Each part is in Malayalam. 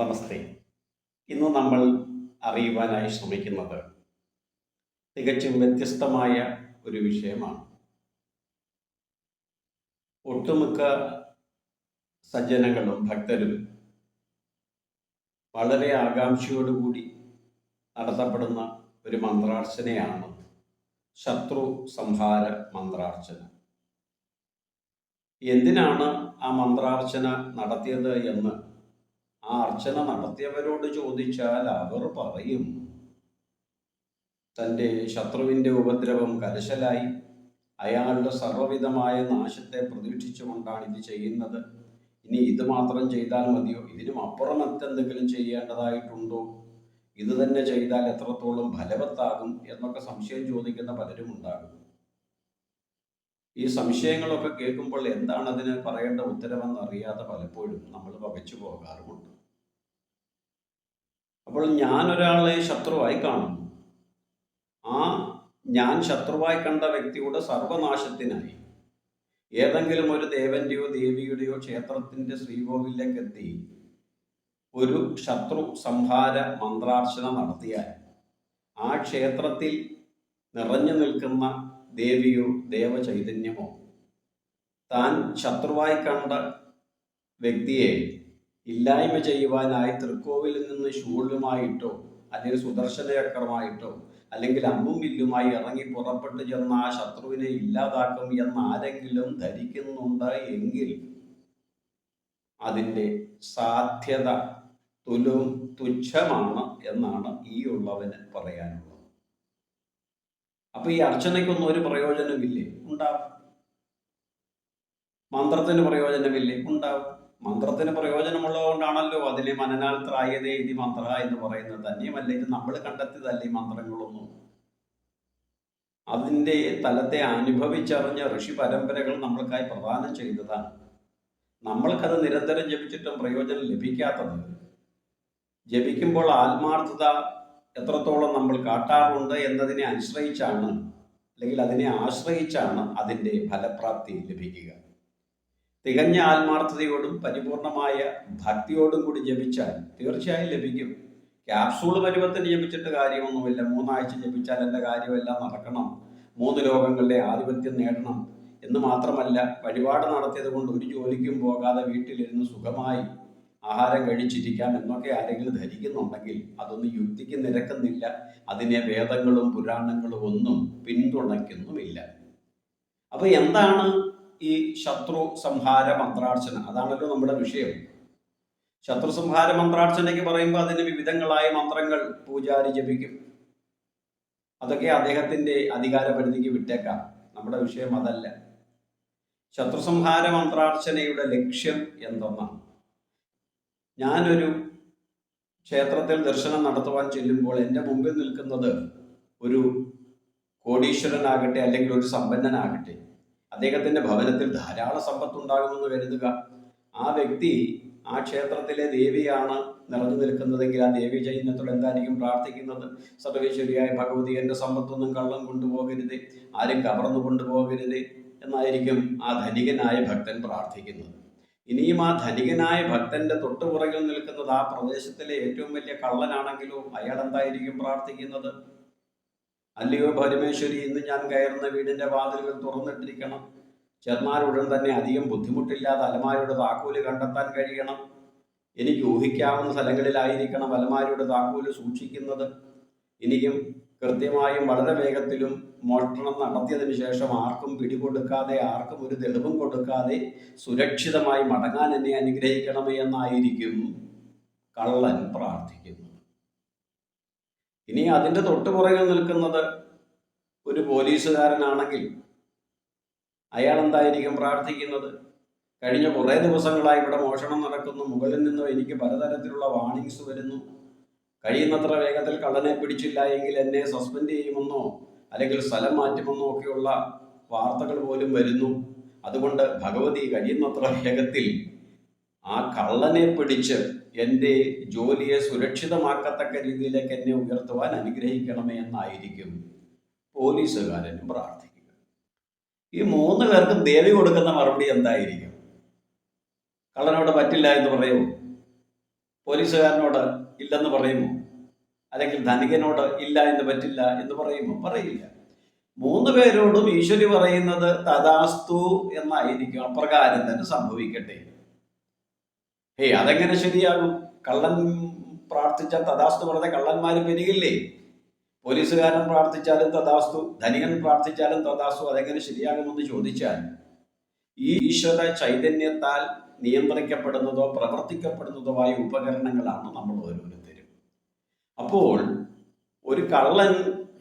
നമസ്തേ ഇന്ന് നമ്മൾ അറിയുവാനായി ശ്രമിക്കുന്നത് തികച്ചും വ്യത്യസ്തമായ ഒരു വിഷയമാണ്. ഒട്ടുമിക്ക സജ്ജനങ്ങളും ഭക്തരും വളരെ ആകാംക്ഷയോടുകൂടി നടത്തപ്പെടുന്ന ഒരു മന്ത്രാർച്ചനയാണ് ശത്രു സംഹാര മന്ത്രാർച്ചന. എന്തിനാണ് ആ മന്ത്രാർച്ചന നടത്തിയത് എന്ന് ആ അർച്ചന നടത്തിയവരോട് ചോദിച്ചാൽ അവർ പറയും തന്റെ ശത്രുവിന്റെ ഉപദ്രവം കലശലായി. അയാളുടെ സർവവിധമായ നാശത്തെ പ്രതീക്ഷിച്ചുകൊണ്ടാണ് ഇത് ചെയ്യുന്നത്. ഇനി ഇത് മാത്രം ചെയ്താൽ മതിയോ? ഇതിനും അപ്പുറം മറ്റെന്തെങ്കിലും ചെയ്യേണ്ടതായിട്ടുണ്ടോ? ഇത് തന്നെ ചെയ്താൽ എത്രത്തോളം ഫലവത്താകും? എന്നൊക്കെ സംശയം ചോദിക്കുന്ന പലരും ഉണ്ടാകും ഈ സംശയങ്ങളൊക്കെ കേൾക്കുമ്പോൾ എന്താണ് അതിന് പറയേണ്ട ഉത്തരമെന്ന് അറിയാതെ പലപ്പോഴും നമ്മൾ വകച്ചു പോകാറുമുണ്ട്. അപ്പോൾ ഞാൻ ഒരാളെ ശത്രുവായി കാണുന്നു. ആ ഞാൻ ശത്രുവായി കണ്ട വ്യക്തിയുടെ സർവനാശത്തിനായി ഏതെങ്കിലും ഒരു ദേവന്റെയോ ദേവിയുടെയോ ക്ഷേത്രത്തിന്റെ ശ്രീകോവിലേക്ക് എത്തി ഒരു ശത്രു സംഹാര മന്ത്രാർച്ചന നടത്തിയാൽ ആ ക്ഷേത്രത്തിൽ നിറഞ്ഞു നിൽക്കുന്ന ദേവിയോ ദേവചൈതന്യമോ താൻ ശത്രുവായി കണ്ട വ്യക്തിയെ ഇല്ലായ്മ ചെയ്യുവാനായി തൃക്കോവിലിൽ നിന്ന് ശൂളുമായിട്ടോ അല്ലെങ്കിൽ സുദർശന ചക്രമായിട്ടോ അല്ലെങ്കിൽ അമ്പും വില്ലുമായി ഇറങ്ങി പുറപ്പെട്ടു ചെന്ന ആ ശത്രുവിനെ ഇല്ലാതാക്കും എന്ന് ആരെങ്കിലും ധരിക്കുന്നുണ്ട് എങ്കിൽ അതിന്റെ സാധ്യത തുലും തുച്ഛമാണ് എന്നാണ് ഈ ഉള്ളവന് പറയാനുള്ളത്. അപ്പൊ ഈ അർച്ചനയ്ക്കൊന്നും ഒരു പ്രയോജനമില്ലേ ഉണ്ടാവും. മന്ത്രത്തിന് പ്രയോജനമില്ലേ? ഉണ്ടാവും. മന്ത്രത്തിന് പ്രയോജനമുള്ളതുകൊണ്ടാണല്ലോ അതിലെ മനനാൽ ത്രായതേ ഇതി മന്ത്ര എന്ന് പറയുന്നത്. തന്നെയുമല്ല ഇത് നമ്മൾ കണ്ടെത്തിയതല്ല ഈ മന്ത്രങ്ങളൊന്നും? അതിന്റെ തലത്തെ അനുഭവിച്ചറിഞ്ഞ ഋഷി പരമ്പരകൾ നമ്മൾക്കായി പ്രദാനം ചെയ്തതാണ്. നമ്മൾക്കത് നിരന്തരം ജപിച്ചിട്ടും പ്രയോജനം ലഭിക്കാത്തത് ജപിക്കുമ്പോൾ ആത്മാർത്ഥത എത്രത്തോളം നമ്മൾ കാട്ടാറുണ്ട് എന്നതിനെ ആശ്രയിച്ചാണ് അല്ലെങ്കിൽ അതിനെ ആശ്രയിച്ചാണ് അതിന്റെ ഫലപ്രാപ്തി ലഭിക്കുക. തികഞ്ഞ ആത്മാർത്ഥതയോടും പരിപൂർണമായ ഭക്തിയോടും കൂടി ജപിച്ചാൽ തീർച്ചയായും ലഭിക്കും. ക്യാപ്സൂൾ പരുവത്തിന് ജപിച്ചിട്ട് കാര്യമൊന്നുമില്ല. മൂന്നാഴ്ച ജപിച്ചാൽ എന്റെ കാര്യമെല്ലാം നടക്കണം. മൂന്ന് ലോകങ്ങളുടെ ആധിപത്യം നേടണം എന്ന് മാത്രമല്ല വഴിപാട് നടത്തിയത് കൊണ്ട് ഒരു ജോലിക്കും പോകാതെ വീട്ടിലിരുന്ന് സുഖമായി ആഹാരം കഴിച്ചിരിക്കാം എന്നൊക്കെ ആരെങ്കിലും ധരിക്കുന്നുണ്ടെങ്കിൽ അതൊന്നും യുക്തിക്ക് നിരക്കുന്നില്ല. അതിനെ വേദങ്ങളും പുരാണങ്ങളും ഒന്നും പിന്തുണയ്ക്കുന്നുമില്ല. അപ്പൊ എന്താണ് ഈ ശത്രു സംഹാര മന്ത്രാർച്ചന? അതാണല്ലോ നമ്മുടെ വിഷയം. ശത്രു സംഹാര മന്ത്രാർച്ചനയ്ക്ക് പറയുമ്പോൾ അതിന് വിവിധങ്ങളായ മന്ത്രങ്ങൾ പൂജാരി ജപിക്കും. അതൊക്കെ അദ്ദേഹത്തിന്റെ അധികാര പരിധിക്ക് വിട്ടേക്കാം. നമ്മുടെ വിഷയം അതല്ല. ശത്രു സംഹാര മന്ത്രാർച്ചനയുടെ ലക്ഷ്യം എന്തെന്നാണ്? ഞാനൊരു ക്ഷേത്രത്തിൽ ദർശനം നടത്തുവാൻ ചെല്ലുമ്പോൾ എന്റെ മുമ്പിൽ നിൽക്കുന്നത് ഒരു കോടീശ്വരനാകട്ടെ അല്ലെങ്കിൽ ഒരു സമ്പന്നനാകട്ടെ. അദ്ദേഹത്തിന്റെ ഭവനത്തിൽ ധാരാളം സമ്പത്തുണ്ടാകുമെന്ന് കരുതുക. ആ വ്യക്തി ആ ക്ഷേത്രത്തിലെ ദേവിയാണ് നിറഞ്ഞു നിൽക്കുന്നതെങ്കിൽ ആ ദേവി ചൈതന്യത്തോട് എന്തായിരിക്കും പ്രാർത്ഥിക്കുന്നത്? സർവേശ്വരിയായ ഭഗവതി എന്റെ സമ്പത്തൊന്നും കള്ളം കൊണ്ടുപോകരുത് ആരും കവർന്നു കൊണ്ടുപോകരുത് എന്നായിരിക്കും ആ ധനികനായ ഭക്തൻ പ്രാർത്ഥിക്കുന്നത്. ഇനിയും ആ ധനികനായ ഭക്തന്റെ തൊട്ടുപുറകിൽ നിൽക്കുന്നത് ആ പ്രദേശത്തിലെ ഏറ്റവും വലിയ കള്ളനാണെങ്കിലും അയാൾ എന്തായിരിക്കും പ്രാർത്ഥിക്കുന്നത്? അല്ലയോ പരമേശ്വരി ഇന്ന് ഞാൻ കയറുന്ന വീടിന്റെ വാതിലുകൾ തുറന്നിട്ടിരിക്കണം. ചെന്നാൽ തന്നെ അധികം ബുദ്ധിമുട്ടില്ലാതെ അലമാരിയുടെ താക്കോൽ കണ്ടെത്താൻ കഴിയണം. എനിക്ക് ഊഹിക്കാവുന്ന സ്ഥലങ്ങളിലായിരിക്കണം അലമാരിയുടെ താക്കോൽ സൂക്ഷിക്കുന്നത്. ഇനിയും കൃത്യമായും വളരെ വേഗത്തിലും മോഷണം നടത്തിയതിനു ശേഷം ആർക്കും പിടികൊടുക്കാതെ ആർക്കും ഒരു തെളിവും കൊടുക്കാതെ സുരക്ഷിതമായി മടങ്ങാൻ എന്നെ അനുഗ്രഹിക്കണമേ എന്നായിരിക്കും കള്ളൻ പ്രാർത്ഥിക്കുന്നത്. ഇനി അതിന്റെ തൊട്ടുപുറകിൽ നിൽക്കുന്നത് ഒരു പോലീസുകാരനാണെങ്കിൽ അയാൾ എന്തായിരിക്കും പ്രാർത്ഥിക്കുന്നത്? കഴിഞ്ഞ കുറേ ദിവസങ്ങളായി ഇവിടെ മോഷണം നടക്കുന്നു. മുകളിൽ നിന്നും എനിക്ക് പലതരത്തിലുള്ള വാണിങ്സ് വരുന്നു. കഴിയുന്നത്ര വേഗത്തിൽ കള്ളനെ പിടിച്ചില്ല എങ്കിൽ എന്നെ സസ്പെൻഡ് ചെയ്യുമെന്നോ അല്ലെങ്കിൽ സ്ഥലം മാറ്റുമെന്നോ ഒക്കെയുള്ള വാർത്തകൾ പോലും വരുന്നു. അതുകൊണ്ട് ഭഗവതി കഴിയുന്നത്ര വേഗത്തിൽ ആ കള്ളനെ പിടിച്ച് എന്റെ ജോലിയെ സുരക്ഷിതമാക്കത്തക്ക രീതിയിലേക്ക് എന്നെ ഉയർത്തുവാൻ അനുഗ്രഹിക്കണമേ എന്നായിരിക്കും പോലീസുകാരനും പ്രാർത്ഥിക്കുക. ഈ മൂന്ന് പേർക്കും ദേവി കൊടുക്കുന്ന മറുപടി എന്തായിരിക്കും? കള്ളനോട് പറ്റില്ല എന്ന് പറയൂ? പോലീസുകാരനോട് ഇല്ലെന്ന് പറയുമോ? അല്ലെങ്കിൽ ധനികനോട് ഇല്ല എന്ന് പറ്റില്ല എന്ന് പറയുമോ? പറയില്ല. മൂന്ന് പേരോടും ഈശ്വരി പറയുന്നത് തഥാസ്തു എന്നായിരിക്കും. അപ്രകാരം തന്നെ സംഭവിക്കട്ടെ. ഏയ് അതെങ്ങനെ ശരിയാകും? കള്ളൻ പ്രാർത്ഥിച്ച തഥാസ്തു പറഞ്ഞ കള്ളന്മാർ പെരുകില്ലേ? പോലീസുകാരൻ പ്രാർത്ഥിച്ചാലും തഥാസ്തു ധനികൻ പ്രാർത്ഥിച്ചാലും തഥാസ്തു അതെങ്ങനെ ശരിയാകുമെന്ന് ചോദിച്ചാൽ ഈ ഈശ്വര ചൈതന്യത്താൽ നിയന്ത്രിക്കപ്പെടുന്നതോ പ്രവർത്തിക്കപ്പെടുന്നതോ ആയ ഉപകരണങ്ങളാണ് നമ്മൾ ഓരോരുത്തരും അപ്പോൾ ഒരു കള്ളൻ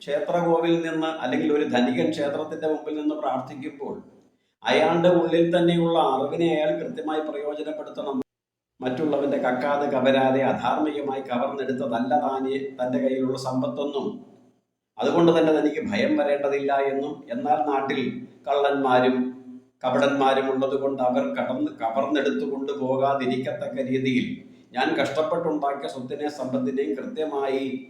ക്ഷേത്രകോവിൽ നിന്ന് അല്ലെങ്കിൽ ഒരു ധനികൻ ക്ഷേത്രത്തിന്റെ മുമ്പിൽ നിന്ന് പ്രാർത്ഥിക്കുമ്പോൾ അയാളുടെ ഉള്ളിൽ തന്നെയുള്ള അറിവിനെ അയാൾ കൃത്യമായി പ്രയോജനപ്പെടുത്തണം. മറ്റുള്ളവന്റെ കക്കാതെ കവരാതെ അധാർമികമായി കവർന്നെടുത്തതല്ല താനെ തന്റെ കയ്യിലുള്ള സമ്പത്തൊന്നും. അതുകൊണ്ട് തന്നെ തനിക്ക് ഭയം വരേണ്ടതില്ല എന്നും എന്നാൽ നാട്ടിൽ കള്ളന്മാരും കപടന്മാരും ഉള്ളത് കൊണ്ട് അവർ കടന്ന് കവർന്നെടുത്തു കൊണ്ടുപോകാതിരിക്കത്തക്ക രീതിയിൽ ഞാൻ കഷ്ടപ്പെട്ടുണ്ടാക്കിയ സ്വത്തിനെ സമ്പത്തിനെയും കൃത്യമായി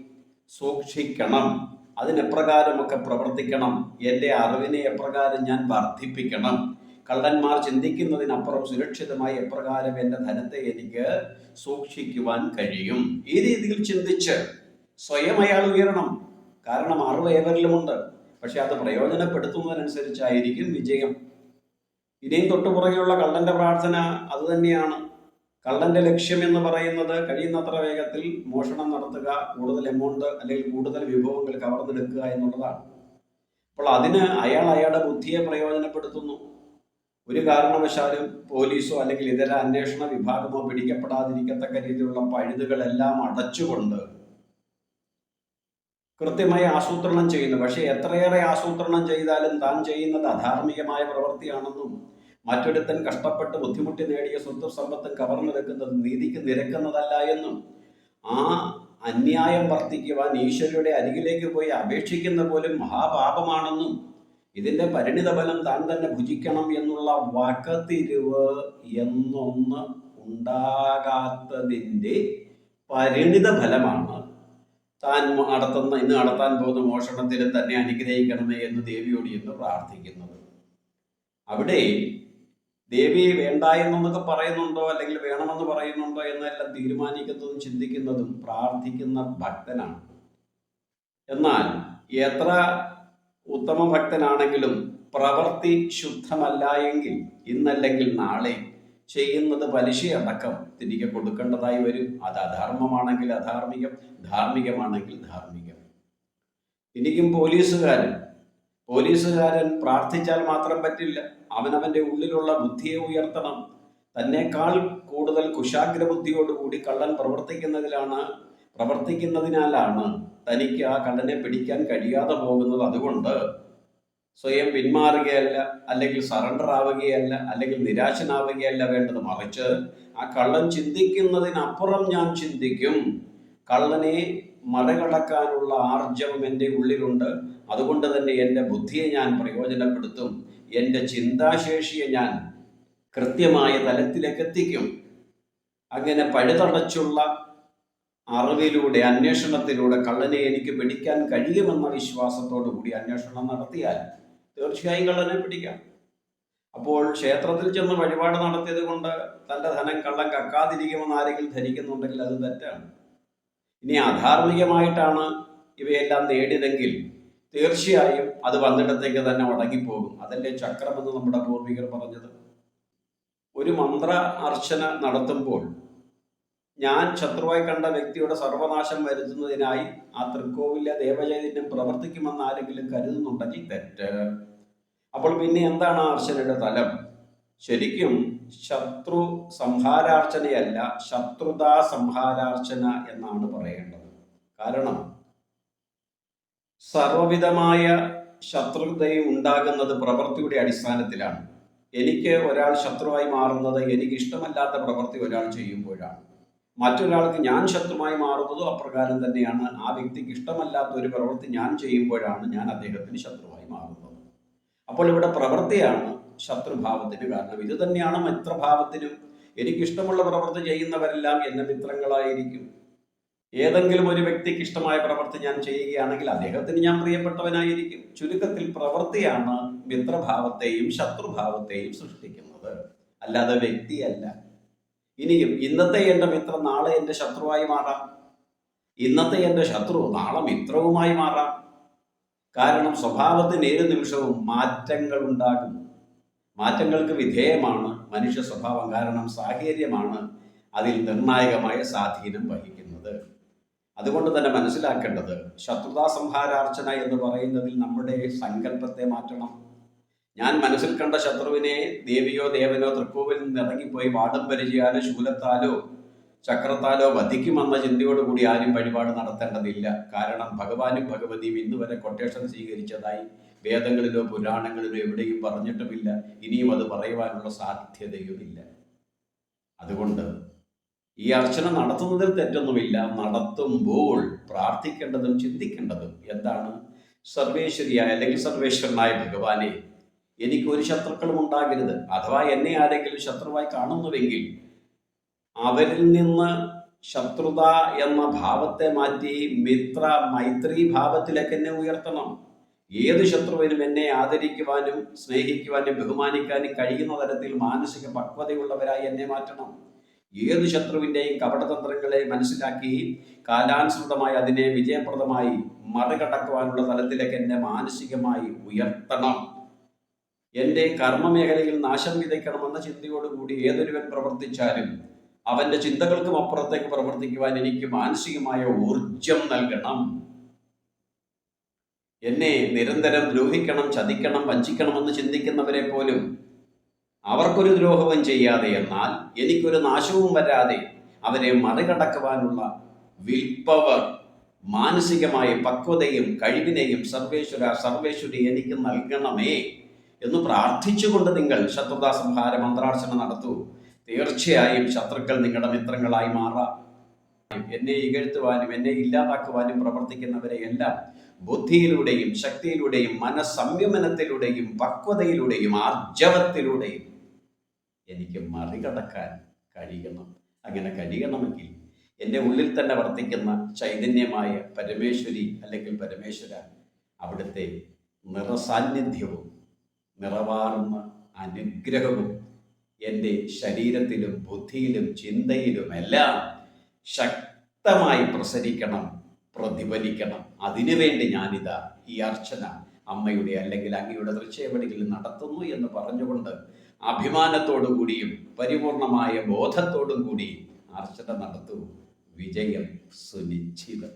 സൂക്ഷിക്കണം. അതിനെപ്രകാരമൊക്കെ പ്രവർത്തിക്കണം. എന്റെ അറിവിനെ എപ്രകാരം ഞാൻ വർദ്ധിപ്പിക്കണം. കള്ളന്മാർ ചിന്തിക്കുന്നതിനപ്പുറം സുരക്ഷിതമായി എപ്രകാരം എന്റെ ധനത്തെ എനിക്ക് സൂക്ഷിക്കുവാൻ കഴിയും. ഈ രീതിയിൽ ചിന്തിച്ച് സ്വയം അയാൾ ഉയരണം. കാരണം അറിവ് ഏവരിലുമുണ്ട്. പക്ഷെ അത് പ്രയോജനപ്പെടുത്തുന്നതിനനുസരിച്ചായിരിക്കും വിജയം. ഇനിയും തൊട്ടുപുറകെയുള്ള കള്ളന്റെ പ്രാർത്ഥന അത് തന്നെയാണ്. കള്ളന്റെ ലക്ഷ്യം എന്ന് പറയുന്നത് കഴിയുന്നത്ര വേഗത്തിൽ മോഷണം നടത്തുക കൂടുതൽ എമൗണ്ട് അല്ലെങ്കിൽ കൂടുതൽ വിഭവങ്ങൾ കവർന്നെടുക്കുക എന്നുള്ളതാണ്. അപ്പോൾ അതിന് അയാൾ അയാളുടെ ബുദ്ധിയെ പ്രയോജനപ്പെടുത്തുന്നു. ഒരു കാരണവശാലും പോലീസോ അല്ലെങ്കിൽ ഇതര അന്വേഷണ വിഭാഗമോ പിടിക്കപ്പെടാതിരിക്കത്തക്ക രീതിയിലുള്ള പഴുതുകളെല്ലാം അടച്ചുകൊണ്ട് കൃത്യമായി ആസൂത്രണം ചെയ്യുന്നു. പക്ഷേ എത്രയേറെ ആസൂത്രണം ചെയ്താലും താൻ ചെയ്യുന്നത് അധാർമികമായ പ്രവൃത്തിയാണെന്നും മറ്റൊരുത്തൻ കഷ്ടപ്പെട്ട് ബുദ്ധിമുട്ടി നേടിയ സ്വത്ത് സമ്പത്തും കവർന്നെടുക്കുന്നത് നീതിക്ക് നിരക്കുന്നതല്ല എന്നും ആ അന്യായം വർദ്ധിക്കുവാൻ ഈശ്വരയുടെ അരികിലേക്ക് പോയി അപേക്ഷിക്കുന്ന പോലും മഹാപാപമാണെന്നും ഇതിന്റെ പരിണിത ഫലം താൻ തന്നെ ഭുജിക്കണം എന്നുള്ള വകതിരിവ് എന്നൊന്ന് ഉണ്ടാകാത്തതിന്റെ പരിണിത ഫലമാണ് താൻ നടത്തുന്ന ഇന്ന് നടത്താൻ പോകുന്ന മോഷണത്തിലും തന്നെ അനുഗ്രഹിക്കണമേ എന്ന് ദേവിയോട് എന്ന് പ്രാർത്ഥിക്കുന്നത്. അവിടെ ദേവി വേണ്ട എന്നൊക്കെ പറയുന്നുണ്ടോ? അല്ലെങ്കിൽ വേണമെന്ന് പറയുന്നുണ്ടോ? എന്നെല്ലാം തീരുമാനിക്കുന്നതും ചിന്തിക്കുന്നതും പ്രാർത്ഥിക്കുന്ന ഭക്തനാണ്. എന്നാൽ എത്ര ഉത്തമ ഭക്തനാണെങ്കിലും പ്രവൃത്തി ശുദ്ധമല്ല എങ്കിൽ ഇന്നല്ലെങ്കിൽ നാളെ ചെയ്യുന്നത് പലിശയടക്കം തിരികെ കൊടുക്കേണ്ടതായി വരും. അത് അധർമ്മമാണെങ്കിൽ അധാർമികം ധാർമ്മികമാണെങ്കിൽ ധാർമ്മികം. എനിക്കും പോലീസുകാരൻ പോലീസുകാരൻ പ്രാർത്ഥിച്ചാൽ മാത്രം പറ്റില്ല. അവനവന്റെ ഉള്ളിലുള്ള ബുദ്ധിയെ ഉയർത്തണം. തന്നെക്കാൾ കൂടുതൽ കുശാഗ്ര ബുദ്ധിയോടുകൂടി കള്ളൻ പ്രവർത്തിക്കുന്നതിലാണ് പ്രവർത്തിക്കുന്നതിനാലാണ് തനിക്ക് ആ കള്ളനെ പിടിക്കാൻ കഴിയാതെ പോകുന്നത്. അതുകൊണ്ട് സ്വയം പിന്മാറുകയല്ല അല്ലെങ്കിൽ സറണ്ടർ ആവുകയല്ല അല്ലെങ്കിൽ നിരാശനാവുകയല്ല വേണ്ടത് മറിച്ച് ആ കള്ളൻ ചിന്തിക്കുന്നതിനപ്പുറം ഞാൻ ചിന്തിക്കും. കള്ളനെ മറികടക്കാനുള്ള ആർജവം എന്റെ ഉള്ളിലുണ്ട്. അതുകൊണ്ട് തന്നെ എന്റെ ബുദ്ധിയെ ഞാൻ പ്രയോജനപ്പെടുത്തും. എന്റെ ചിന്താശേഷിയെ ഞാൻ കൃത്യമായ തലത്തിലേക്ക് എത്തിക്കും അങ്ങനെ പഴുതടച്ചുള്ള അറിവിലൂടെ അന്വേഷണത്തിലൂടെ കള്ളനെ എനിക്ക് പിടിക്കാൻ കഴിയുമെന്ന വിശ്വാസത്തോടു കൂടി അന്വേഷണം നടത്തിയാൽ തീർച്ചയായും കള്ളനെ പിടിക്കാം. അപ്പോൾ ക്ഷേത്രത്തിൽ ചെന്ന് വഴിപാട് നടത്തിയത് കൊണ്ട് തന്റെ ധനം കള്ളൻ കക്കാതിരിക്കുമെന്ന് ആരെങ്കിലും ധരിക്കുന്നുണ്ടെങ്കിൽ അത് തെറ്റാണ്. ഇനി അധാർമികമായിട്ടാണ് ഇവയെല്ലാം നേടിയതെങ്കിൽ തീർച്ചയായും അത് വന്നിടത്തേക്ക് തന്നെ ഉടങ്ങിപ്പോകും അതല്ലേ ചക്രമെന്ന് നമ്മുടെ പൂർവികർ പറഞ്ഞത്. ഒരു മന്ത്ര അർച്ചന നടത്തുമ്പോൾ ഞാൻ ശത്രുവായി കണ്ട വ്യക്തിയുടെ സർവനാശം വരുത്തുന്നതിനായി ആ തൃക്കോവിലെ ദേവചൈതന്യം പ്രവർത്തിക്കുമെന്ന് ആരെങ്കിലും കരുതുന്നുണ്ടെങ്കിൽ തെറ്റ്. അപ്പോൾ പിന്നെ എന്താണ് അർച്ചനയുടെ തലം? ശരിക്കും ശത്രു സംഹാരാർച്ചനയല്ല ശത്രുതാ സംഹാരാർച്ചന എന്നാണ് പറയേണ്ടത്. കാരണം സർവവിധമായ ശത്രുതയും ഉണ്ടാകുന്നത് പ്രവൃത്തിയുടെ അടിസ്ഥാനത്തിലാണ്. എനിക്ക് ഒരാൾ ശത്രുവായി മാറുന്നത് എനിക്ക് ഇഷ്ടമല്ലാത്ത പ്രവൃത്തി ഒരാൾ ചെയ്യുമ്പോഴാണ്. മറ്റൊരാൾക്ക് ഞാൻ ശത്രുവായി മാറുന്നതും അപ്രകാരം തന്നെയാണ്. ആ വ്യക്തിക്ക് ഇഷ്ടമല്ലാത്ത ഒരു പ്രവൃത്തി ഞാൻ ചെയ്യുമ്പോഴാണ് ഞാൻ അദ്ദേഹത്തിന് ശത്രുവായി മാറുന്നത്. അപ്പോൾ ഇവിടെ പ്രവൃത്തിയാണ് ശത്രുഭാവത്തിന് കാരണം. ഇത് തന്നെയാണ് മിത്രഭാവത്തിനും എനിക്കിഷ്ടമുള്ള പ്രവൃത്തി ചെയ്യുന്നവരെല്ലാം എന്റെ മിത്രങ്ങളായിരിക്കും. ഏതെങ്കിലും ഒരു വ്യക്തിക്ക് ഇഷ്ടമായ പ്രവൃത്തി ഞാൻ ചെയ്യുകയാണെങ്കിൽ അദ്ദേഹത്തിന് ഞാൻ പ്രിയപ്പെട്ടവനായിരിക്കും. ചുരുക്കത്തിൽ പ്രവൃത്തിയാണ് മിത്രഭാവത്തെയും ശത്രുഭാവത്തെയും സൃഷ്ടിക്കുന്നത്. അല്ലാതെ വ്യക്തിയല്ല. ഇനിയും ഇന്നത്തെ എന്റെ മിത്രം നാളെ എന്റെ ശത്രുവായി മാറാം. ഇന്നത്തെ എന്റെ ശത്രു നാളെ മിത്രവുമായി മാറാം. കാരണം സ്വഭാവത്തിന് ഏത് നിമിഷവും മാറ്റങ്ങൾ ഉണ്ടാകും മാറ്റങ്ങൾക്ക് വിധേയമാണ്. മനുഷ്യ സ്വഭാവം കാരണം സാഹചര്യമാണ് അതിൽ നിർണായകമായ സ്വാധീനം വഹിക്കുന്നത്. അതുകൊണ്ട് തന്നെ മനസ്സിലാക്കേണ്ടത് ശത്രുതാ സംഹാരാർച്ചന എന്ന് പറയുന്നതിൽ നമ്മുടെ സങ്കല്പത്തെ മാറ്റണം. ഞാൻ മനസ്സിൽ കണ്ട ശത്രുവിനെ ദേവിയോ ദേവനോ തൃക്കോവിൽ നിന്ന് ഇറങ്ങിപ്പോയി വാടം പരിചയാലോ ശൂലത്താലോ ചക്രത്താലോ വധിക്കുമെന്ന ചിന്തയോടുകൂടി ആരും വഴിപാട് നടത്തേണ്ടതില്ല. കാരണം ഭഗവാനും ഭഗവതിയും ഇന്ന് വരെ കൊട്ടേഷൻ സ്വീകരിച്ചതായി വേദങ്ങളിലോ പുരാണങ്ങളിലോ എവിടെയും പറഞ്ഞിട്ടുമില്ല. ഇനിയും അത് പറയുവാനുള്ള സാധ്യതയുമില്ല. അതുകൊണ്ട് ഈ അർച്ചന നടത്തുന്നതിൽ തെറ്റൊന്നുമില്ല. നടത്തുമ്പോൾ പ്രാർത്ഥിക്കേണ്ടതും ചിന്തിക്കേണ്ടതും എന്താണ്? സർവേശ്വരിയായ അല്ലെങ്കിൽ സർവേശ്വരനായ ഭഗവാനെ എനിക്ക് ഒരു ശത്രുക്കളും ഉണ്ടാകരുത്. അഥവാ എന്നെ ആരെങ്കിലും ശത്രുവായി കാണുന്നുവെങ്കിൽ അവരിൽ നിന്ന് ശത്രുത എന്ന ഭാവത്തെ മാറ്റി മിത്ര മൈത്രി ഭാവത്തിലേക്ക് എന്നെ ഉയർത്തണം. ഏത് ശത്രുവിനും എന്നെ ആദരിക്കുവാനും സ്നേഹിക്കുവാനും ബഹുമാനിക്കാനും കഴിയുന്ന തരത്തിൽ മാനസിക പക്വതയുള്ളവരായി എന്നെ മാറ്റണം. ഏത് ശത്രുവിന്റെയും കപടതന്ത്രങ്ങളെ മനസ്സിലാക്കി കാലാനുസൃതമായി അതിനെ വിജയപ്രദമായി മറികടക്കുവാനുള്ള തലത്തിലേക്ക് എന്നെ മാനസികമായി ഉയർത്തണം. എന്റെ കർമ്മമേഖലയിൽ നാശം വിതയ്ക്കണമെന്ന ചിന്തയോടുകൂടി ഏതൊരുവൻ പ്രവർത്തിച്ചാലും അവന്റെ ചിന്തകൾക്കും അപ്പുറത്തേക്ക് പ്രവർത്തിക്കുവാൻ എനിക്ക് മാനസികമായ ഊർജം നൽകണം. എന്നെ നിരന്തരം ദ്രോഹിക്കണം ചതിക്കണം വഞ്ചിക്കണമെന്ന് ചിന്തിക്കുന്നവരെ പോലും അവർക്കൊരു ദ്രോഹവും ചെയ്യാതെ എന്നാൽ എനിക്കൊരു നാശവും വരാതെ അവരെ മറികടക്കുവാനുള്ള വിൽപ്പവർ മാനസികമായ പക്വതയും കഴിവിനെയും സർവേശ്വര സർവേശ്വരി എനിക്ക് നൽകണമേ. എന്ന് പ്രാർത്ഥിച്ചുകൊണ്ട് നിങ്ങൾ ശത്രുതാ സംഹാര മന്ത്രാർച്ചന നടത്തൂ. തീർച്ചയായും ശത്രുക്കൾ നിങ്ങളുടെ മിത്രങ്ങളായി മാറാം. എന്നെ ഇകഴ്ത്തുവാനും എന്നെ ഇല്ലാതാക്കുവാനും പ്രവർത്തിക്കുന്നവരെ എല്ലാം ബുദ്ധിയിലൂടെയും ശക്തിയിലൂടെയും മനസ്സംയമനത്തിലൂടെയും പക്വതയിലൂടെയും ആർജവത്തിലൂടെയും എനിക്ക് മറികടക്കാൻ കഴിയണം. അങ്ങനെ കഴിയണമെങ്കിൽ എന്റെ ഉള്ളിൽ തന്നെ വർത്തിക്കുന്ന ചൈതന്യമായ പരമേശ്വരി അല്ലെങ്കിൽ പരമേശ്വര അവിടുത്തെ നിറസാന്നിധ്യവും നിറവാർന്ന അനുഗ്രഹവും എന്റെ ശരീരത്തിലും ബുദ്ധിയിലും ചിന്തയിലുമെല്ലാം ശക്തമായി പ്രസരിക്കണം പ്രതിഫലിക്കണം. അതിനുവേണ്ടി ഞാനിതാ ഈ അർച്ചന അമ്മയുടെ അല്ലെങ്കിൽ അങ്ങയുടെ ദൃശ്യവടികളിൽ നടത്തുന്നു എന്ന് പറഞ്ഞുകൊണ്ട് അഭിമാനത്തോടു കൂടിയും പരിപൂർണമായ ബോധത്തോടും കൂടി അർച്ചന നടത്തൂ. വിജയം സുനിശ്ചിതം.